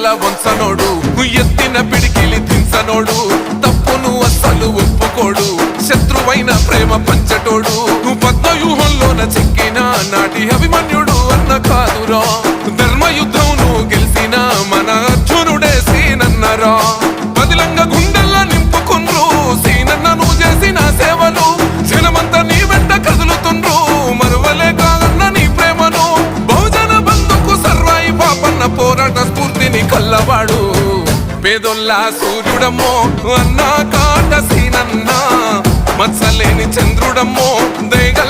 తల వంచనోడు ఎత్తిన పిడికిలి దించనోడు తప్పును అస్సలు ఒప్పుకోడు శత్రువైన ప్రేమ పంచటోడు పద్మవ్యూహంలోన చెక్కిన నాటి అభిమన్యుడు అన్న కాదురా. ధర్మయుద్ధంను గెలిచిన మన అర్జునుడే సీనన్నరా. బదిలంగా గుండెల్లా నింపుకుండ్రు సీనన్నను చేసిన సేవలు జనమంతా నీ వెంట కదులుతుండ్రు మరువలే కాదన్న నీ ప్రేమను బహుజన బంధుకు సర్వాయి పాపన్న పోరాట స్ఫూర్తిని కల్లవాడు పేదొల్లా సూర్యుడమ్మో అన్న కాట సీనన్న మత్సలేని చంద్రుడమ్మో దయగల్లా